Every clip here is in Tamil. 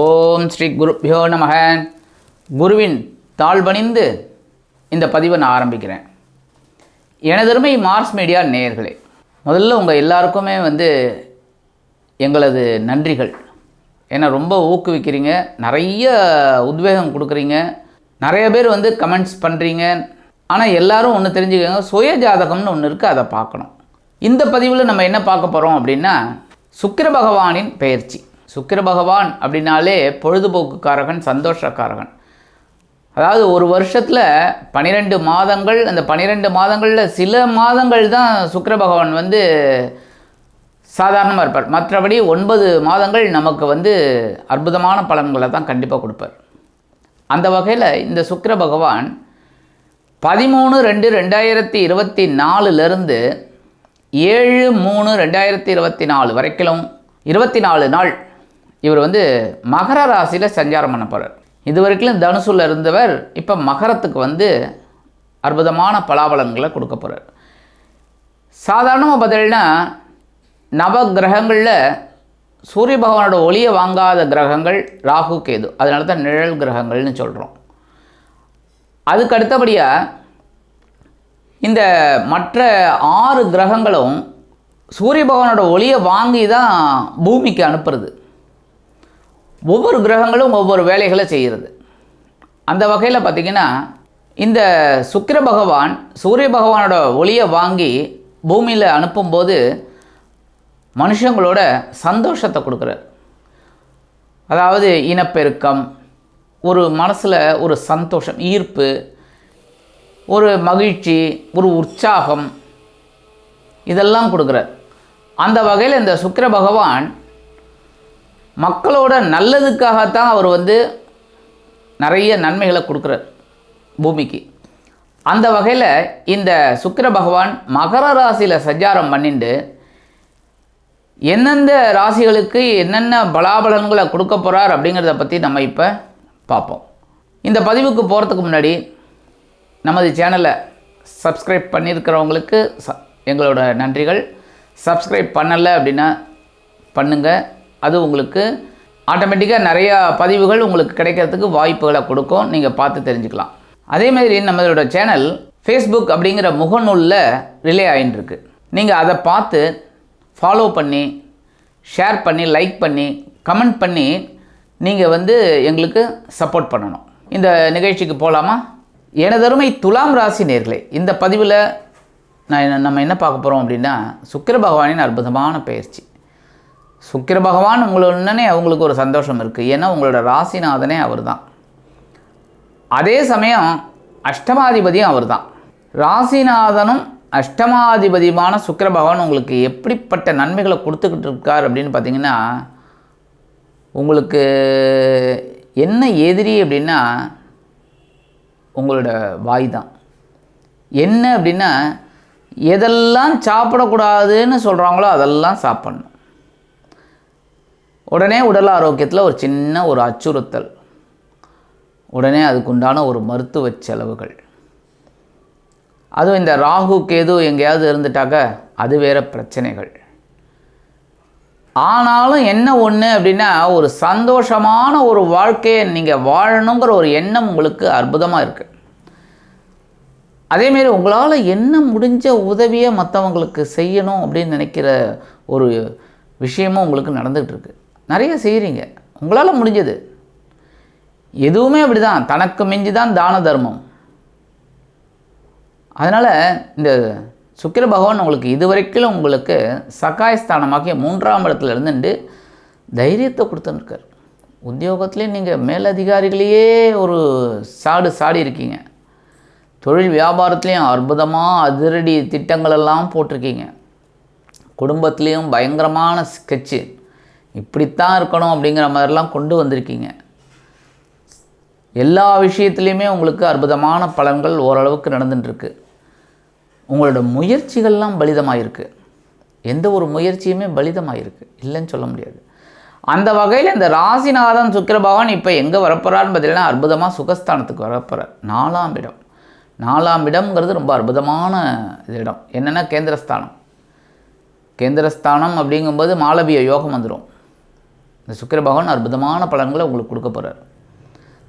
ஓம் ஸ்ரீ குருப்பியோ நமக. குருவின் தாழ்பணிந்து இந்த பதிவை நான் ஆரம்பிக்கிறேன். எனதருமை மார்ஸ் மீடியா நேயர்களே முதல்ல உங்கள் எல்லாருக்குமே வந்து எங்களது நன்றிகள். ஏன்னா ரொம்ப ஊக்குவிக்கிறீங்க நிறைய உத்வேகம் கொடுக்குறீங்க நிறைய பேர் வந்து கமெண்ட்ஸ் பண்ணுறீங்க ஆனால் எல்லாரும் ஒன்று தெரிஞ்சுக்கோங்க சுய ஜாதகம்னு ஒன்று இருக்குது அதை பார்க்கணும். இந்த பதிவில் நம்ம என்ன பார்க்க போகிறோம் அப்படின்னா சுக்கிர பகவானின் பெயர்ச்சி. சுக்கிர பகவான் அப்படின்னாலே பொழுதுபோக்குக்காரகன் சந்தோஷக்காரகன். அதாவது ஒரு வருஷத்தில் பன்னிரெண்டு மாதங்கள் அந்த பன்னிரெண்டு மாதங்களில் சில மாதங்கள் தான் சுக்கிர பகவான் வந்து சாதாரணமாக இருப்பார். மற்றபடி ஒன்பது மாதங்கள் நமக்கு வந்து அற்புதமான பலன்களை தான் கண்டிப்பாக கொடுப்பார். அந்த வகையில் இந்த சுக்கிர பகவான் பதிமூணு ரெண்டு ரெண்டாயிரத்தி இருபத்தி நாலுலேருந்து ஏழு மூணு ரெண்டாயிரத்தி இருபத்தி நாலு வரைக்கும் இருபத்தி நாலு நாள் இவர் வந்து மகர ராசியில் சஞ்சாரம் பண்ண போகிறார் இது வரைக்கும் தனுசுல இருந்தவர் இப்போ மகரத்துக்கு வந்து அற்புதமான பலாபலன்களை கொடுக்க போகிறார் சாதாரணமாக பார்த்தீங்கன்னா நவ கிரகங்களில் சூரிய பகவானோட ஒளியை வாங்காத கிரகங்கள் ராகு கேது. அதனால தான் நிழல் கிரகங்கள்னு சொல்கிறோம் அதுக்கு அடுத்தபடியாக இந்த மற்ற ஆறு கிரகங்களும் சூரிய பகவானோட ஒளியை வாங்கி தான் பூமிக்கு அனுப்புறது. ஒவ்வொரு கிரகங்களும் ஒவ்வொரு வேலைகளை செய்கிறது. அந்த வகையில் பார்த்திங்கன்னா இந்த சுக்கிர பகவான் சூரிய பகவானோட ஒளியை வாங்கி பூமியில் அனுப்பும்போது மனுஷங்களோட சந்தோஷத்தை கொடுக்குறார். அதாவது இனப்பெருக்கம் ஒரு மனசில் ஒரு சந்தோஷம் ஈர்ப்பு ஒரு மகிழ்ச்சி ஒரு உற்சாகம் இதெல்லாம் கொடுக்குறார். அந்த வகையில் இந்த சுக்கிர பகவான் மக்களோட நல்லதுக்காகத்தான் அவர் வந்து நிறைய நன்மைகளை கொடுக்குறார் பூமிக்கு. அந்த வகையில் இந்த சுக்கர பகவான் மகர ராசியில் சஞ்சாரம் பண்ணிட்டு எந்தெந்த ராசிகளுக்கு என்னென்ன பலாபலன்களை கொடுக்க போகிறார் அப்படிங்கிறத பற்றி நம்ம இப்போ பார்ப்போம். இந்த பதிவுக்கு போகிறதுக்கு முன்னாடி நமது சேனலை சப்ஸ்கிரைப் பண்ணியிருக்கிறவங்களுக்கு ச எங்களோட நன்றிகள். சப்ஸ்கிரைப் பண்ணலை அப்படின்னா பண்ணுங்கள் அது உங்களுக்கு ஆட்டோமேட்டிக்காக நிறையா பதிவுகள் உங்களுக்கு கிடைக்கிறதுக்கு வாய்ப்புகளை கொடுக்கும். நீங்கள் பார்த்து தெரிஞ்சுக்கலாம். அதே மாதிரி நம்மளோட சேனல் ஃபேஸ்புக் அப்படிங்கிற முகநூலில் ரிலே ஆகிட்டுருக்கு நீங்கள் அதை பார்த்து ஃபாலோ பண்ணி ஷேர் பண்ணி லைக் பண்ணி கமெண்ட் பண்ணி நீங்கள் வந்து எங்களுக்கு சப்போர்ட் பண்ணணும். இந்த நிகழ்ச்சிக்கு போகலாமா எனதருமை துலாம் ராசி நேர்களே இந்த பதிவில் நான் நம்ம என்ன பார்க்க போகிறோம் அப்படின்னா சுக்கர பகவானின் அற்புதமான பயிற்சி. சுக்கிர பகவான் உங்களுடனே அவங்களுக்கு ஒரு சந்தோஷம் இருக்குது ஏன்னா உங்களோட ராசிநாதனே அவர் தான் அதே சமயம் அஷ்டமாதிபதியும் அவர் தான் ராசிநாதனும் அஷ்டமாதிபதியுமான சுக்கிர பகவான் உங்களுக்கு எப்படிப்பட்ட நன்மைகளை கொடுத்துக்கிட்டு இருக்கார் அப்படின்னு பார்த்தீங்கன்னா உங்களுக்கு என்ன எதிரி அப்படின்னா உங்களோட வாய் தான் என்ன அப்படின்னா எதெல்லாம் சாப்பிடக்கூடாதுன்னு சொல்கிறாங்களோ அதெல்லாம் சாப்பிட்ணும். உடனே உடல் ஆரோக்கியத்தில் ஒரு சின்ன ஒரு அச்சுறுத்தல். உடனே அதுக்குண்டான ஒரு மருத்துவ செலவுகள். அதுவும் இந்த ராகு கேது எங்கேயாவது இருந்துட்டாக்க அது வேறு பிரச்சனைகள். ஆனாலும் என்ன ஒன்று அப்படின்னா ஒரு சந்தோஷமான ஒரு வாழ்க்கையை நீங்கள் வாழணுங்கிற ஒரு எண்ணம் உங்களுக்கு அற்புதமாக இருக்குது அதேமாரி உங்களால் என்ன முடிஞ்ச உதவியை மற்றவங்களுக்கு செய்யணும் அப்படின்னு நினைக்கிற ஒரு விஷயமும் உங்களுக்கு நடந்துகிட்ருக்கு நிறைய செய்கிறீங்க உங்களால் முடிஞ்சது. எதுவுமே அப்படி தான் தனக்கு மிஞ்சி தான் தான தர்மம். அதனால் இந்த சுக்கிர பகவான் உங்களுக்கு இதுவரைக்கும் உங்களுக்கு சகாயஸ்தானமாகிய மூன்றாம் இடத்துல இருந்துட்டு தைரியத்தை கொடுத்துருக்கார் உத்தியோகத்துலேயும் நீங்கள் மேலதிகாரிகளையே ஒரு சாடு சாடி இருக்கீங்க. தொழில் வியாபாரத்துலேயும் அற்புதமாக அதிரடி திட்டங்களெல்லாம் போட்டிருக்கீங்க. குடும்பத்துலேயும் பயங்கரமான ஸ்கெட்சு இப்படித்தான் இருக்கணும் அப்படிங்கிற மாதிரிலாம் கொண்டு வந்திருக்கீங்க. எல்லா விஷயத்துலேயுமே உங்களுக்கு அற்புதமான பலன்கள் ஓரளவுக்கு நடந்துட்டுருக்கு. உங்களோட முயற்சிகள்லாம் பலிதமாயிருக்கு. எந்த ஒரு முயற்சியுமே பலிதமாயிருக்கு. இல்லைன்னு சொல்ல முடியாது. அந்த வகையில் இந்த ராசிநாதன் சுக்கிரபகவான் இப்போ எங்கே வரப்போகிறான்னு பார்த்தீங்கன்னா அற்புதமாக சுகஸ்தானத்துக்கு வரப்போகிறார் நாலாம் இடம். நாலாம் இடம்ங்கிறது ரொம்ப அற்புதமான இது இடம். என்னென்னா கேந்திரஸ்தானம். கேந்திரஸ்தானம் அப்படிங்கும்போது மாலபிய யோகம் வந்துடும் இந்த சுக்கிர பகவான் அற்புதமான பலன்களை உங்களுக்கு கொடுக்க போகிறார்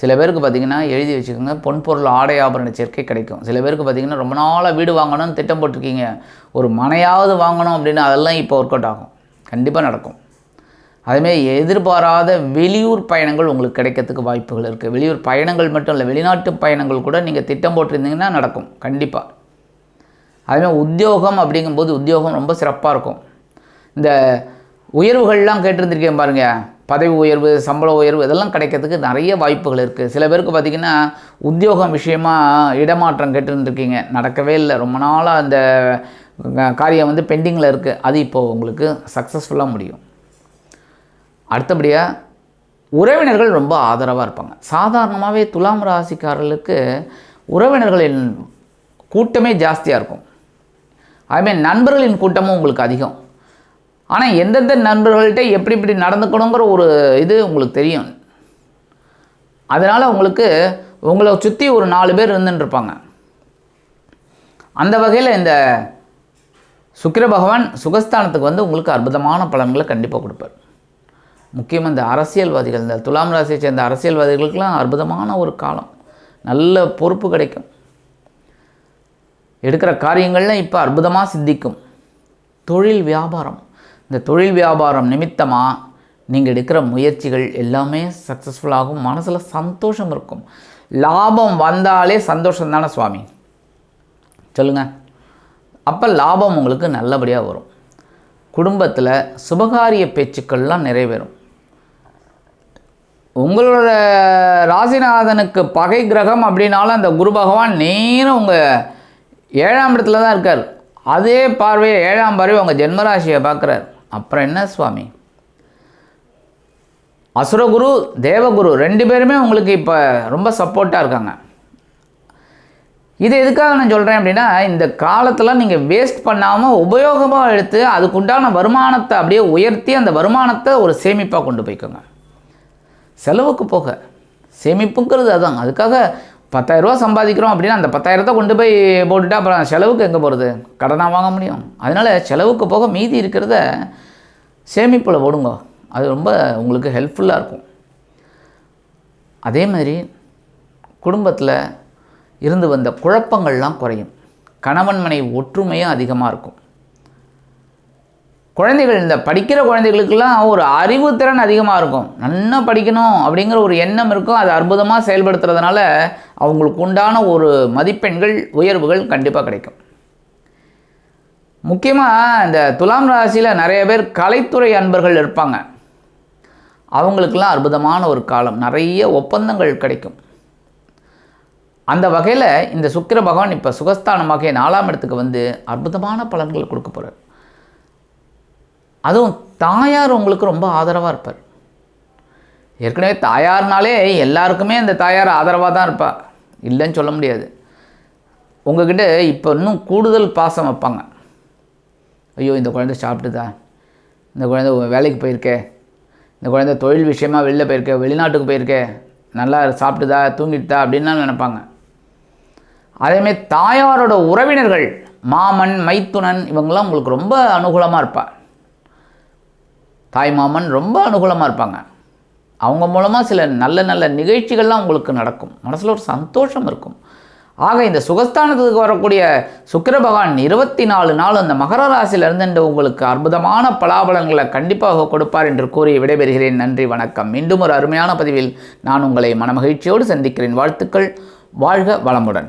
சில பேருக்கு பார்த்தீங்கன்னா எழுதி வச்சுக்கோங்க பொன்பொருள் ஆடை ஆபரண சேர்க்கை கிடைக்கும். சில பேருக்கு பார்த்தீங்கன்னா ரொம்ப நாளாக வீடு வாங்கணும்னு திட்டம் போட்டிருக்கீங்க. ஒரு மனையாவது வாங்கணும் அப்படின்னு அதெல்லாம் இப்போ ஒர்க் அவுட் ஆகும். கண்டிப்பாக நடக்கும். அதுமாரி எதிர்பாராத வெளியூர் பயணங்கள் உங்களுக்கு கிடைக்கிறதுக்கு வாய்ப்புகள் இருக்குது வெளியூர் பயணங்கள் மட்டும் இல்லை வெளிநாட்டு பயணங்கள் கூட நீங்கள் திட்டம் போட்டிருந்தீங்கன்னா நடக்கும். கண்டிப்பாக அதேமாதிரி உத்தியோகம் அப்படிங்கும்போது உத்தியோகம் ரொம்ப சிறப்பாக இருக்கும். இந்த உயர்வுகள்லாம் கேட்டிருந்திருக்கேன் பாருங்கள் பதவி உயர்வு சம்பள உயர்வு இதெல்லாம் கிடைக்கிறதுக்கு நிறைய வாய்ப்புகள் இருக்குது சில பேருக்கு பார்த்திங்கன்னா உத்தியோகம் விஷயமா இடமாற்றம் கேட்டிருந்துருக்கீங்க. நடக்கவே இல்லை. ரொம்ப நாளாக அந்த காரியம் வந்து பெண்டிங்கில் இருக்குது அது இப்போது உங்களுக்கு சக்ஸஸ்ஃபுல்லாக முடியும். அடுத்தபடியாக உறவினர்கள் ரொம்ப ஆதரவாக இருப்பாங்க. சாதாரணமாகவே துலாம் ராசிக்காரர்களுக்கு உறவினர்களின் கூட்டமே ஜாஸ்தியாக இருக்கும். அதுமாதிரி நண்பர்களின் கூட்டமும் உங்களுக்கு அதிகம். ஆனால் எந்தெந்த நண்பர்கள்ட்ட எப்படி இப்படி நடந்துக்கணுங்கிற ஒரு இது உங்களுக்கு தெரியும். அதனால் உங்களுக்கு உங்களை சுற்றி ஒரு நாலு பேர் இருந்துட்டுருப்பாங்க அந்த வகையில் இந்த சுக்கிர பகவான் சுகஸ்தானத்துக்கு வந்து உங்களுக்கு அற்புதமான பலன்களை கண்டிப்பாக கொடுப்பார். முக்கியமாக இந்த அரசியல்வாதிகள் இந்த துலாம் ராசியை சேர்ந்த அரசியல்வாதிகளுக்கெல்லாம் அற்புதமான ஒரு காலம். நல்ல பொறுப்பு கிடைக்கும். எடுக்கிற காரியங்கள்லாம் இப்போ அற்புதமாக சித்திக்கும். தொழில் வியாபாரம். இந்த தொழில் வியாபாரம் நிமித்தமாக நீங்கள் எடுக்கிற முயற்சிகள் எல்லாமே சக்ஸஸ்ஃபுல்லாகும் மனசில் சந்தோஷம் இருக்கும். லாபம் வந்தாலே சந்தோஷம் தானே சுவாமி? சொல்லுங்கள் அப்போ லாபம் உங்களுக்கு நல்லபடியாக வரும். குடும்பத்தில் சுபகாரிய பேச்சுக்கள்லாம் நிறைவேறும். உங்களோட ராசிநாதனுக்கு பகை கிரகம் அப்படின்னாலும் அந்த குரு பகவான் நேரம் உங்கள் ஏழாம் இடத்துல தான் இருக்கார். அதே பார்வையை ஏழாம் பார்வை உங்கள் ஜென்மராசியை பார்க்குறாரு. அப்புறம் என்ன சுவாமி? அசுரகுரு தேவகுரு ரெண்டு பேருமே உங்களுக்கு இப்போ ரொம்ப சப்போர்ட்டாக இருக்காங்க. இது எதுக்காக நான் சொல்கிறேன் அப்படின்னா இந்த காலத்தில் நீங்கள் வேஸ்ட் பண்ணாமல் உபயோகமாக எடுத்து அதுக்குண்டான வருமானத்தை அப்படியே உயர்த்தி அந்த வருமானத்தை ஒரு சேமிப்பாக கொண்டு போய்க்கோங்க. செலவுக்கு போக. சேமிப்புங்கிறது அதான். அதுக்காக பத்தாயிரரூவா சம்பாதிக்கிறோம் அப்படின்னா அந்த பத்தாயிரத்தை கொண்டு போய் போட்டுட்டா அப்புறம் செலவுக்கு எங்கே போகிறது கடனாக வாங்க முடியும். அதனால் செலவுக்கு போக மீதி இருக்கிறத சேமிப்பில் போடுங்க. அது ரொம்ப உங்களுக்கு ஹெல்ப்ஃபுல்லாக இருக்கும். அதே மாதிரி குடும்பத்தில் இருந்து வந்த குழப்பங்கள்லாம் குறையும். கணவன் மனை ஒற்றுமையும் அதிகமாக இருக்கும். குழந்தைகள் இந்த படிக்கிற குழந்தைகளுக்கெல்லாம் ஒரு அறிவுத்திறன் அதிகமாக இருக்கும். நல்லா படிக்கணும் அப்படிங்கிற ஒரு எண்ணம் இருக்கும். அது அற்புதமாக செயல்படுத்துறதுனால அவங்களுக்கு உண்டான ஒரு மதிப்பெண்கள் உயர்வுகள் கண்டிப்பாக கிடைக்கும். முக்கியமாக இந்த துலாம் ராசியில் நிறைய பேர் கலைத்துறை அன்பர்கள் இருப்பாங்க. அவங்களுக்கெல்லாம் அற்புதமான ஒரு காலம். நிறைய ஒப்பந்தங்கள் கிடைக்கும். அந்த வகையில் இந்த சுக்கிர பகவான் இப்போ சுகஸ்தானமாக நாலாம் இடத்துக்கு வந்து அற்புதமான பலன்கள் கொடுக்க போகிறார் அதுவும் தாயார் உங்களுக்கு ரொம்ப ஆதரவாக இருப்பார். ஏற்கனவே தாயார்னாலே எல்லாருக்குமே அந்த தாயார் ஆதரவாக தான் இருப்பா. இல்லைன்னு சொல்ல முடியாது. உங்ககிட்ட இப்போ இன்னும் கூடுதல் பாசம் வைப்பாங்க. ஐயோ இந்த குழந்தை சாப்பிட்டுதா? இந்த குழந்தை வேலைக்கு போயிருக்கே. இந்த குழந்தை தொழில் விஷயமா வெளில போயிருக்கே வெளிநாட்டுக்கு போயிருக்கே. நல்லா சாப்பிட்டுதா தூங்கிட்டுதா அப்படின்லாம் நினைப்பாங்க. அதேமாதிரி தாயாரோட உறவினர்கள் மாமன் மைத்துனன் இவங்கெல்லாம் உங்களுக்கு ரொம்ப அனுகூலமாக இருப்பாள் தாய் மாமன் ரொம்ப அனுகூலமாக இருப்பாங்க. அவங்க மூலமாக சில நல்ல நல்ல நிகழ்ச்சிகள்லாம் உங்களுக்கு நடக்கும். மனசில் ஒரு சந்தோஷம் இருக்கும். ஆக இந்த சுகஸ்தானத்துக்கு வரக்கூடிய சுக்கிர பகவான் இருபத்தி நாலு நாள் அந்த மகர ராசியிலிருந்து உங்களுக்கு அற்புதமான பலாபலங்களை கண்டிப்பாக கொடுப்பார் என்று கூறி விடைபெறுகிறேன். நன்றி வணக்கம். மீண்டும் ஒரு அருமையான பதிவில் நான் உங்களை மனமகிழ்ச்சியோடு சந்திக்கிறேன். வாழ்த்துக்கள். வாழ்க வளமுடன்.